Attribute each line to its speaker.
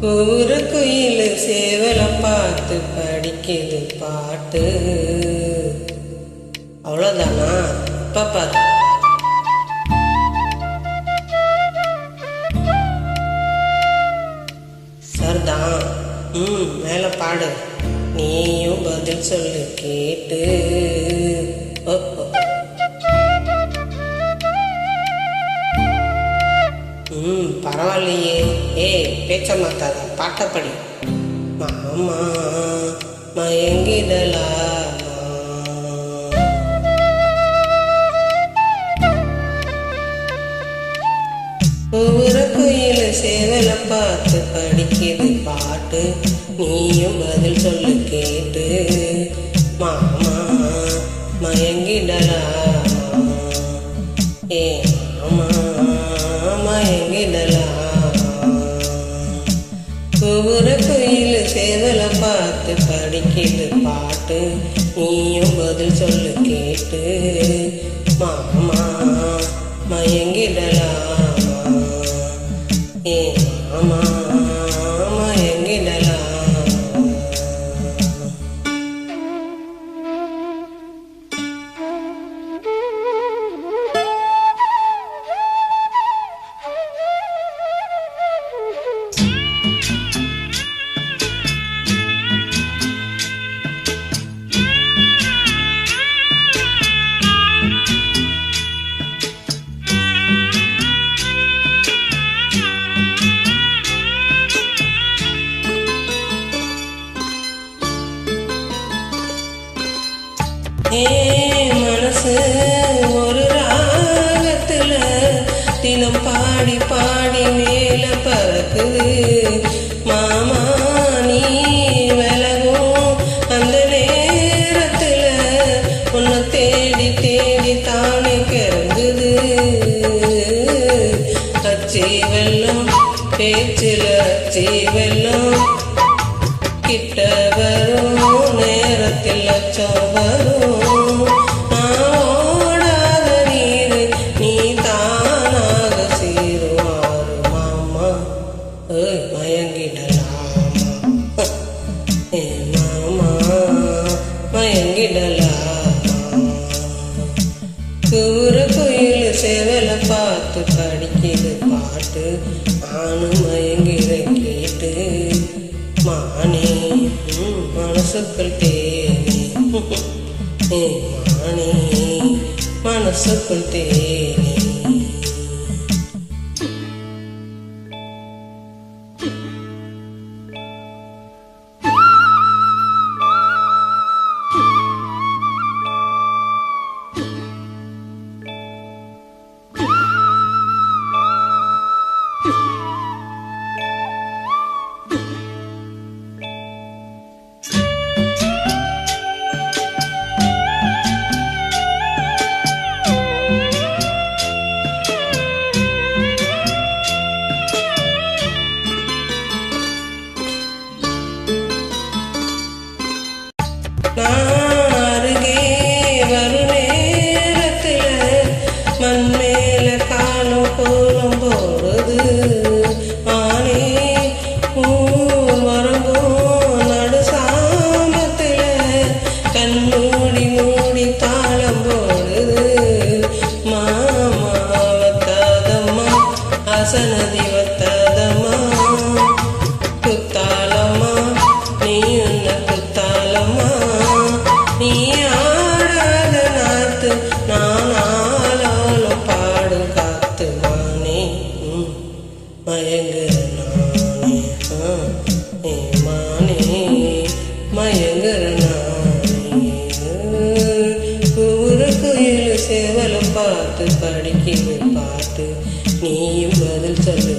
Speaker 1: ஒரு குயில் சேவலை பார்த்து படிக்குது பாட்டு. அவ்வளோதானா பாப்பா சரிதான் ம் மேலே பாடு. நீயும் பதில் சொல்லு கேட்டு. ஓ. ம் பரவாயில்லையே. ஏய் பேச்ச மாத்தாத பாட்டப்படி மாமா மயங்கிடலா ஒவ்வொரு குயில் சேவலை பார்த்து படிக்கிறது பாட்டு. நீயும் பதில் சொல்லு கேட்டு. மாமா மயங்கிடலா ஏ மாமா. பாட்டு நீயும் பதில் சொல்லு கேட்டு. மாமா மயங்கிடலாமா? ஏ மாமா. ஏ மனசு ஒரு ராகத்துல தினம் பாடி பாடி மேல பறக்குது. மாமா நீ விலகும் அந்த நேரத்துல உன்னை தேடி தேடி தானே கிறங்குது அச்சி வெள்ளம் பேச்சில் அச்சி வெள்ளம் கிட்ட மயங்கிடலாமா. ஏ மாமா மயங்கிடலாமா தூர குயில் சேவலை பார்த்து படிக்கிறது பாட்டு. நானும் மயங்கிற கேட்டு மானே மனசுக்குள் தேனே ஏ மானே மனசுக்குள் தேனே சேவலம் பார்த்து படிக்கிறது பார்த்து நீயும் பதில் சொல்லு.